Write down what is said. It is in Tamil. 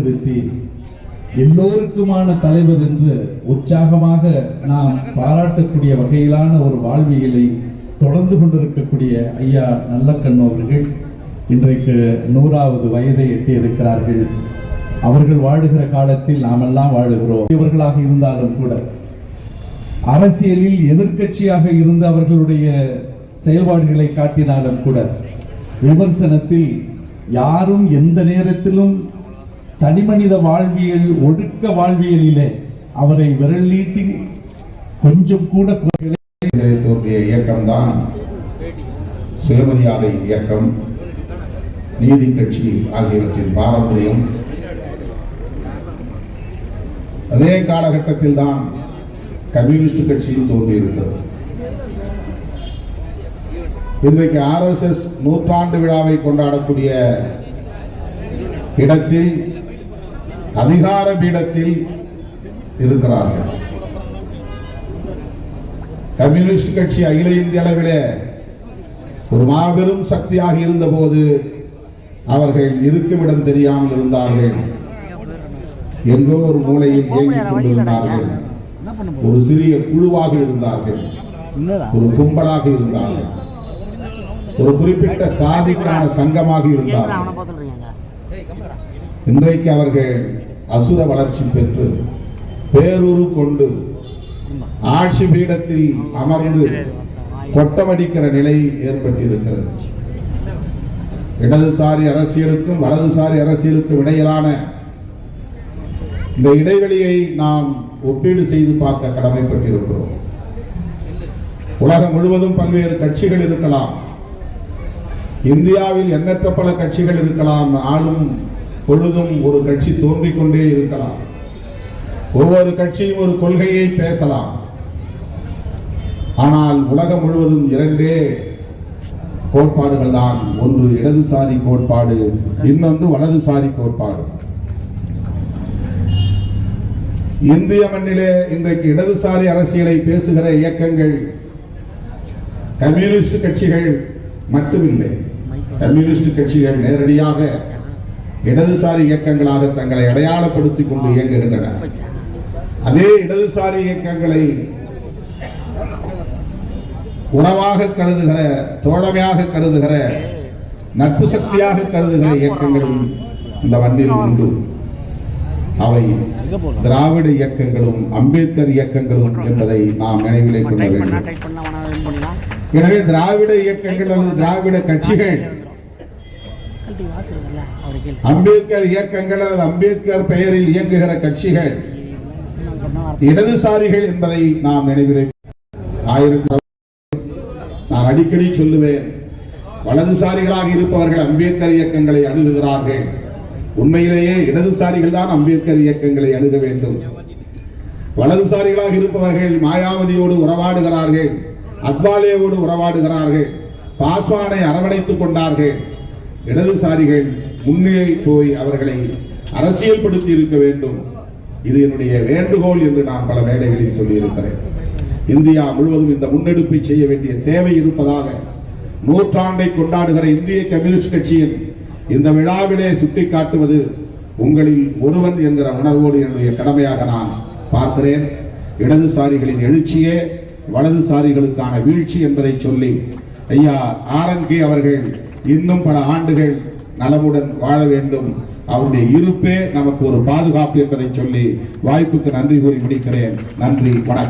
முன்னிறுத்தி எல்லோருக்குமான தலைவர் என்று உற்சாகமாக நாம் பாராட்டக்கூடிய வகையிலான ஒரு வாழ்வியலை தொடர்ந்து கொண்டிருக்கக்கூடிய ஐயா நல்லக்கண்ணு அவர்கள் இன்றைக்கு நூறாவது வயதை எட்டியிருக்கிறார்கள். அவர்கள் வாழுகிற காலத்தில் நாமெல்லாம் வாழுகிறோம். இவர்களாக இருந்தாலும் கூட அரசியலில் எதிர்கட்சியாக இருந்து அவர்களுடைய செயல்பாடுகளை காட்டினாலும் கூட விமர்சனத்தில் யாரும் எந்த நேரத்திலும் தனிமனித வாழ்வியல் ஒடுக்க வாழ்வியலிலே அவரை விரல் நீட்டி கொஞ்சம் கூட குறைகளை இதிலே தோன்றிய இயக்கம்தான் சுயமரியாதை இயக்கம் நீதி கட்சி ஆகியவற்றின் பாரம்பரியம். அதே காலகட்டத்தில் தான் கம்யூனிஸ்ட் கட்சியும் தோன்றியிருக்கிறது இன்றைக்கு ஆர்எஸ்எஸ் நூற்றாண்டு விழாவை கொண்டாடக்கூடிய இடத்தில் அதிகார பீடத்தில் இருக்கிறார்கள். கம்யூனிஸ்ட் கட்சி அகில இந்திய அளவிலே ஒரு மாபெரும் சக்தியாக இருந்தபோது அவர்கள் இருக்குமிடம் தெரியாமல் இருந்தார்கள். எங்கோ ஒரு மூலையில் இயங்கிக் கொண்டிருந்தார்கள். ஒரு சிறிய குழுவாக இருந்தார்கள். ஒரு கும்பலாக இருந்தார்கள். ஒரு குறிப்பிட்ட சாதிக்கான சங்கமாக இருந்தார்கள். இன்றைக்கு அவர்கள் அசுர வளர்ச்சி பெற்று பேரூரு கொண்டு ஆட்சி பீடத்தில் அமர்ந்து கொட்டமடிக்கிற நிலை ஏற்பட்டிருக்கிறது. இடதுசாரி அரசியலுக்கும் வலதுசாரி அரசியலுக்கும் இடையிலான இந்த இடைவெளியை நாம் ஒப்பீடு செய்து பார்க்க கடமைப்பட்டிருக்கிறோம். உலகம் முழுவதும் பல்வேறு கட்சிகள் இருக்கலாம். இந்தியாவில் எண்ணற்ற பல கட்சிகள் இருக்கலாம். ஆளும் பொழுதும் ஒரு கட்சி தோன்றிக் கொண்டே இருக்கலாம். ஒவ்வொரு கட்சியும் ஒரு கொள்கையை பேசலாம். ஆனால் உலகம் முழுவதும் இரண்டே கோட்பாடுகள் தான். ஒன்று இடதுசாரி கோட்பாடு இன்னொன்று வலதுசாரி கோட்பாடு. இந்திய மண்ணிலே இன்றைக்கு இடதுசாரி அரசியலை பேசுகிற இயக்கங்கள் கம்யூனிஸ்ட் கட்சிகள் மட்டுமில்லை. கம்யூனிஸ்ட் கட்சிகள் நேரடியாக இடதுசாரி இயக்கங்களாக தங்களை அடையாளப்படுத்திக் கொண்டு இயங்குகின்றன. அதே இடதுசாரி இயக்கங்களை உறவாக கருதுகிற தோழமையாக கருதுகிற நட்பு சக்தியாக கருதுகிற இயக்கங்களும் இந்த மண்ணில் உண்டு. அவை திராவிட இயக்கங்களும் அம்பேத்கர் இயக்கங்களும் என்பதை நாம் நினைவிலே கொள்ள வேண்டும். எனவே திராவிட இயக்கங்கள் அல்லது திராவிட கட்சிகள் அம்பேத்கர் இயக்கங்கள் அல்லது அம்பேத்கர் பெயரில் இயங்குகிற கட்சிகள் இடதுசாரிகள் என்பதை நாம் நினைவிலே ஆயிரத்தி நான் அடிக்கடி சொல்லுவேன். வலதுசாரிகளாக இருப்பவர்கள் அம்பேத்கர் இயக்கங்களை அணுகுகிறார்கள். உண்மையிலேயே இடதுசாரிகள் தான் அம்பேத்கர் இயக்கங்களை அணுக வேண்டும். வலதுசாரிகளாக இருப்பவர்கள் மாயாவதியோடு உறவாடுகிறார்கள் அத்வாலேயோடு உறவாடுகிறார்கள் பாஸ்வானை அரவணைத்துக் கொண்டார்கள். இடதுசாரிகள் முன்னே போய் அவர்களை அரசியல்படுத்தி இருக்க வேண்டும். இது என்னுடைய வேண்டுகோள் என்று நான் பல மேடைகளில் சொல்லியிருக்கிறேன். இந்தியா முழுவதும் இந்த முன்னெடுப்பை செய்ய வேண்டிய தேவை இருப்பதாக நூற்றாண்டை கொண்டாடுகிற இந்திய கம்யூனிஸ்ட் கட்சியின் இந்த விழாவிலே சுட்டிக்காட்டுவது உங்களில் ஒருவன் என்கிற உணர்வோடு என்னுடைய கடமையாக நான் பார்க்கிறேன். இடதுசாரிகளின் எழுச்சியே வலதுசாரிகளுக்கான வீழ்ச்சி என்பதை சொல்லி ஐயா ஆர்என்கே அவர்கள் இன்னும் பல ஆண்டுகள் நலமுடன் வாழ வேண்டும். அவருடைய இருப்பே நமக்கு ஒரு பாதுகாப்பு என்பதை சொல்லி வாய்ப்புக்கு நன்றி கூறி முடிக்கிறேன். நன்றி வணக்கம்.